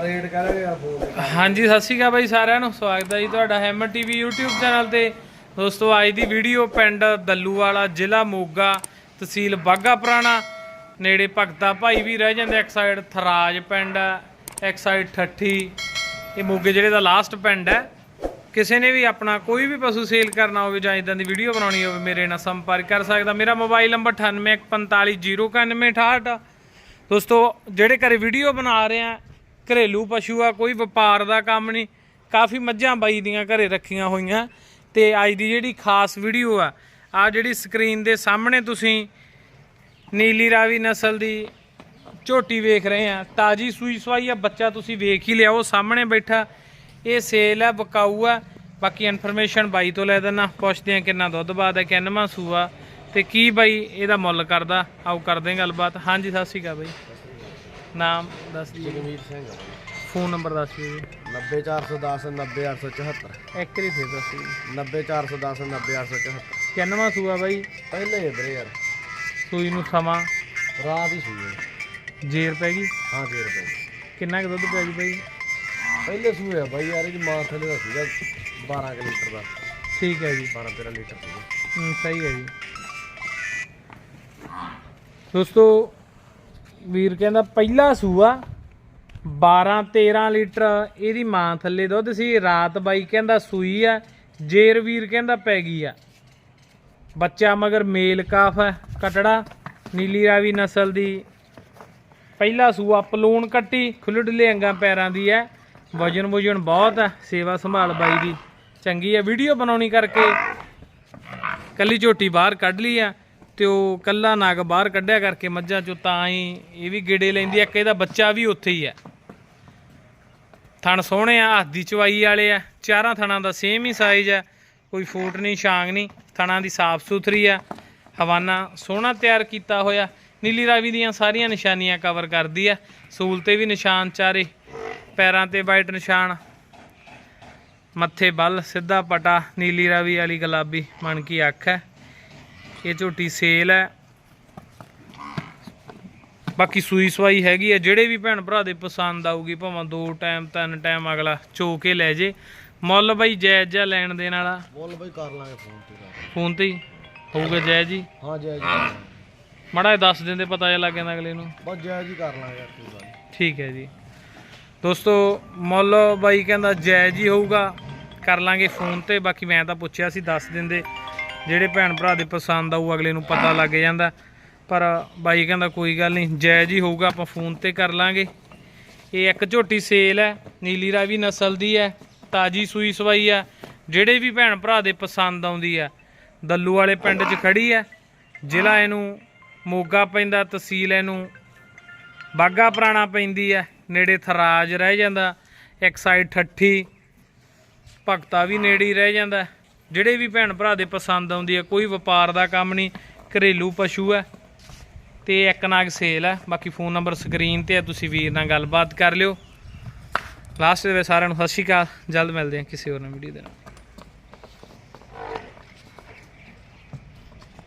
Rate ਕਰਾਂਗੇ ਯਾਰ phone. ਹਾਂਜੀ, ਸਤਿ ਸ਼੍ਰੀ ਅਕਾਲ ਬਾਈ ਸਾਰਿਆਂ ਨੂੰ। ਸਵਾਗਤ ਹੈ ਜੀ ਤੁਹਾਡਾ ਹੈਮਰ ਟੀਵੀ YouTube ਚੈਨਲ ਤੇ। ਦੋਸਤੋ, ਅੱਜ ਦੀ ਵੀਡੀਓ ਪਿੰਡ ਦੱਲੂਵਾਲਾ, ਜ਼ਿਲ੍ਹਾ ਮੋਗਾ, ਤਹਿਸੀਲ ਬਾਗਾ ਪੁਰਾਣਾ। ਨੇੜੇ ਭਗਤਾ ਭਾਈ ਵੀ ਰਹਿ ਜਾਂਦੇ ਇੱਕ ਸਾਈਡ ਥਰਾਜ ਪਿੰਡ, ਇੱਕ ਸਾਈਡ ਠੱਠੀ। ਇਹ ਮੋਗੇ ਜ਼ਿਲ੍ਹੇ ਦਾ ਲਾਸਟ ਪਿੰਡ ਹੈ। ਕਿਸੇ ਨੇ ਵੀ ਆਪਣਾ ਕੋਈ ਵੀ ਪਸ਼ੂ ਸੇਲ ਕਰਨਾ ਹੋਵੇ ਜਾਂ ਇਦਾਂ ਦੀ ਵੀਡੀਓ ਬਣਾਉਣੀ ਹੋਵੇ, ਮੇਰੇ ਨਾਲ ਸੰਪਰਕ ਕਰ ਸਕਦਾ। ਮੇਰਾ ਮੋਬਾਈਲ ਨੰਬਰ 9845099168 ਦੋਸਤੋ, ਜਿਹੜੇ ਘਰੇ ਵੀਡੀਓ ਬਣਾ ਰਹੇ ਆ ਘਰੇਲੂ ਪਸ਼ੂ ਆ, ਕੋਈ ਵਪਾਰ ਦਾ ਕੰਮ ਨਹੀਂ। ਕਾਫੀ ਮੱਝਾਂ ਬਾਈ ਦੀਆਂ ਘਰੇ ਰੱਖੀਆਂ ਹੋਈਆਂ। ਤੇ ਅੱਜ ਦੀ ਜਿਹੜੀ ਖਾਸ ਵੀਡੀਓ ਆ ਆ ਜਿਹੜੀ ਸਕਰੀਨ ਦੇ ਸਾਹਮਣੇ ਤੁਸੀਂ ਨੀਲੀ ਰਾਵੀ ਨਸਲ ਦੀ ਝੋਟੀ ਵੇਖ ਰਹੇ ਆ। ਤਾਜੀ ਸੂਈ ਸਵਾਈ ਆ, ਬੱਚਾ ਤੁਸੀਂ ਵੇਖ ਹੀ ਲਿਆ, ਉਹ ਸਾਹਮਣੇ ਬੈਠਾ। ਇਹ ਸੇਲ ਹੈ ਬਕਾਊ ਆ। ਬਾਕੀ ਇਨਫੋਰਮੇਸ਼ਨ ਬਾਈ ਤੋਂ ਲੈ ਦੇਣਾ ਪੁੱਛਦੇ ਆ ਕਿੰਨਾ ਦੁੱਧ ਬਾਦ ਹੈ ਕਿੰਨਵਾਂ ਸੂਆ। ਤੇ ਕੀ ਬਾਈ, ਇਹਦਾ ਮੁੱਲ ਕਰਦਾ। ਆਓ ਕਰਦੇ ਗੱਲਬਾਤ। ਹਾਂਜੀ, ਸਤਿ ਸ਼੍ਰੀ ਅਕਾਲ ਬਾਈ। ਨਾਮ ਦੱਸ ਦਿਓ। ਜਗਮੀਤ ਸਿੰਘ ਫੋਨ ਨੰਬਰ ਦੱਸ ਦਿਓ ਜੀ। 90410 90874 ਇੱਕ ਵਾਰੀ ਫੇਰ ਦੱਸ ਦਿਓ ਜੀ। 90410 90874 ਕਿੰਨਵਾਂ ਸੂਆ ਬਾਈ? ਪਹਿਲੇ ਹੀ ਵੀਰੇ ਯਾਰ। ਸੂਈ ਨੂੰ ਸਮਾਂ? ਰਾਤ ਹੀ ਸੂਏ ਜੇਰ ਪੈ ਗਈ? ਹਾਂ ਜੀ ਰੁਪਏ ਕਿੰਨਾ ਕੁ ਦੁੱਧ ਪੈ ਗਈ ਬਾਈ? ਪਹਿਲੇ ਸੂਏ ਆ ਬਾਈ ਯਾਰ ਇਹ ਮਾਂ ਥੱਲੇ ਦਾ ਸੀਗਾ 12 ਕੁ ਲੀਟਰ ਦਾ। ਠੀਕ ਹੈ ਜੀ। 12 13 ਲੀਟਰ ਸੀਗਾ। ਹੂੰ ਸਹੀ ਹੈ ਜੀ। ਦੋਸਤੋ ਵੀਰ ਕਹਿੰਦਾ ਪਹਿਲਾ ਸੂਆ 12 13 ਲੀਟਰ, ਇਹਦੀ ਮਾਂ ਥੱਲੇ ਦੁੱਧ ਸੀ, ਰਾਤ ਬਾਈ ਕਹਿੰਦਾ ਸੂਈ ਆ, ਜੇਰ ਵੀਰ ਕਹਿੰਦਾ ਪੈ ਗਈ ਆ। ਬੱਚਾ ਮਗਰ ਮੇਲ ਕਾਫ ਹੈ, ਕਟੜਾ, ਨੀਲੀ ਰਾਵੀ ਨਸਲ ਦੀ। ਪਹਿਲਾ ਸੂਆ ਪਲੂਣ ਕੱਟੀ ਖੁੱਲ੍ਹੇ ਅੰਗਾਂ ਪੈਰਾਂ ਦੀ ਹੈ, ਵਜਨ ਵਜਨ ਬਹੁਤ ਹੈ, ਸੇਵਾ ਸੰਭਾਲ ਬਾਈ ਦੀ। ਚੰਗੀ ਹੈ, ਵੀਡੀਓ ਬਣਾਉਣੀ ਕਰਕੇ ਕੱਲੀ ਝੋਟੀ ਬਾਹਰ ਕੱਢ ਲਈ ਆ। ਤੇ ਉਹ ਕੱਲਾ ਨਾਗ ਬਾਹਰ ਕੱਢਿਆ ਕਰਕੇ ਮੱਝਾਂ ਚੋਂ ਤਾਂ ਹੀ ਇਹ ਵੀ ਗੇੜੇ ਲੈਂਦੀ ਆ, ਇੱਕ ਇਹਦਾ ਬੱਚਾ ਵੀ ਉੱਥੇ ਹੀ ਆ। ਥਣ ਸੋਹਣੇ ਆ, ਹੱਥ ਦੀ ਚਵਾਈ ਵਾਲੇ ਆ, ਚਾਰਾਂ ਥਣਾਂ ਦਾ ਸੇਮ ਹੀ ਸਾਈਜ਼ ਆ, ਕੋਈ ਫੂਟ ਨਹੀਂ, ਛਾਂਗ ਨਹੀਂ, ਥਣਾਂ ਦੀ ਸਾਫ਼ ਸੁਥਰੀ ਆ, ਹਵਾਨਾ ਸੋਹਣਾ ਤਿਆਰ ਕੀਤਾ ਹੋਇਆ, ਨੀਲੀ ਰਾਵੀ ਦੀਆਂ ਸਾਰੀਆਂ ਨਿਸ਼ਾਨੀਆਂ ਕਵਰ ਕਰਦੀ ਆ, ਸੂਲ ਤੇ ਵੀ ਨਿਸ਼ਾਨ ਚਾਰੇ, ਪੈਰਾਂ ਤੇ ਵਾਈਟ ਨਿਸ਼ਾਨ, ਮੱਥੇ ਬੱਲ, ਸਿੱਧਾ ਪਟਾ, ਨੀਲੀ ਰਾਵੀ ਵਾਲੀ ਗੁਲਾਬੀ ਮਣ ਕੀ ਅੱਖ ਹੈ। ਇਹ ਝੋਟੀ ਸੇਲ ਹੈ। ਬਾਕੀ ਸੂਈ ਸਵਾਈ ਹੈਗੀ ਹੈ। ਜਿਹੜੇ ਵੀ ਭੈਣ ਭਰਾ ਦੇ ਪਸੰਦ ਆਊਗੀ ਭਾਵੇਂ ਦੋ ਟਾਈਮ ਤਿੰਨ ਟਾਈਮ ਅਗਲਾ ਚੋ ਕੇ ਲੈ ਜੇ। ਮੁੱਲ ਬਈ ਜਾਇਜ਼ ਜਿਹਾ ਲੈਣ ਦੇਣ ਵਾਲਾ। ਬੋਲ ਬਾਈ ਕਰ ਲਾਂਗੇ ਫੋਨ ਤੇ ਫੋਨ ਤੇ ਹੀ? ਹੋਊਗਾ ਜਾਇਜ਼ ਹੀ? ਹਾਂ ਜੈ ਜੀ ਮੜਾ ਦੱਸ ਦਿੰਦੇ ਪਤਾ ਜਿਹਾ ਲੱਗ ਜਾਂਦਾ ਅਗਲੇ ਨੂੰ। ਬਸ ਜੈ ਜੀ ਕਰ ਲਾਂਗੇ ਕੋਈ ਗੱਲ। ਠੀਕ ਹੈ ਜੀ। ਦੋਸਤੋ ਮੁੱਲ ਬਾਈ ਕਹਿੰਦਾ ਜਾਇਜ਼ ਹੀ ਹੋਊਗਾ। ਕਰ ਲਾਂਗੇ ਫੋਨ ਤੇ। ਬਾਕੀ ਮੈਂ ਤਾਂ ਪੁੱਛਿਆ ਸੀ ਦੱਸ ਦਿੰਦੇ। ਜਿਹੜੇ ਭੈਣ ਭਰਾ ਦੇ ਪਸੰਦ ਆਊ, ਅਗਲੇ ਨੂੰ ਪਤਾ ਲੱਗ ਜਾਂਦਾ। ਪਰ ਬਾਈ ਕਹਿੰਦਾ, ਕੋਈ ਗੱਲ ਨਹੀਂ, ਜਾਇਜ਼ ਹੀ ਹੋਊਗਾ, ਆਪਾਂ ਫੋਨ ਤੇ ਕਰ ਲਾਂਗੇ। ਇਹ ਇੱਕ ਝੋਟੀ ਸੇਲ ਹੈ, ਨੀਲੀ ਰਾਵੀ ਨਸਲ ਦੀ ਹੈ, ਤਾਜੀ ਸੂਈ ਸਵਾਈ ਆ ਜਿਹੜੇ ਵੀ ਭੈਣ ਭਰਾ ਦੇ ਪਸੰਦ ਆਉਂਦੀ ਆ ਦੱਲੂ ਵਾਲੇ ਪਿੰਡ 'ਚ ਖੜੀ ਹੈ, ਜ਼ਿਲ੍ਹਾ ਇਹਨੂੰ ਮੋਗਾ ਪੈਂਦਾ, ਤਹਿਸੀਲ ਇਹਨੂੰ ਬਾਗਾ ਪੁਰਾਣਾ ਪੈਂਦੀ ਹੈ, ਨੇੜੇ ਥਰਾਜ ਰਹਿ ਜਾਂਦਾ, ਇੱਕ ਸਾਈਡ ਠੱਠੀ, ਭਗਤਾ ਵੀ ਨੇੜੇ ਰਹਿ ਜਾਂਦਾ। ਜਿਹੜੇ ਵੀ ਭੈਣ ਭਰਾ ਦੇ ਪਸੰਦ ਆਉਂਦੀ ਹੈ, ਕੋਈ ਵਪਾਰ ਦਾ ਕੰਮ ਨਹੀਂ, ਘਰੇਲੂ ਪਸ਼ੂ ਹੈ ਤੇ ਇੱਕ ਨਾਗ ਸੇਲ ਹੈ। ਬਾਕੀ ਫੋਨ ਨੰਬਰ ਸਕਰੀਨ ਤੇ ਹੈ, ਤੁਸੀਂ ਵੀਰ ਨਾਲ ਗੱਲਬਾਤ ਕਰ ਲਿਓ। ਲਾਸਟ ਦੇ ਵਿੱਚ ਸਾਰਿਆਂ ਨੂੰ ਸਤਿ ਸ਼੍ਰੀ ਅਕਾਲ, ਜਲਦ ਮਿਲਦੇ ਹਾਂ ਕਿਸੇ ਹੋਰ ਨਵੀਂ ਵੀਡੀਓ ਦੇ ਨਾਲ।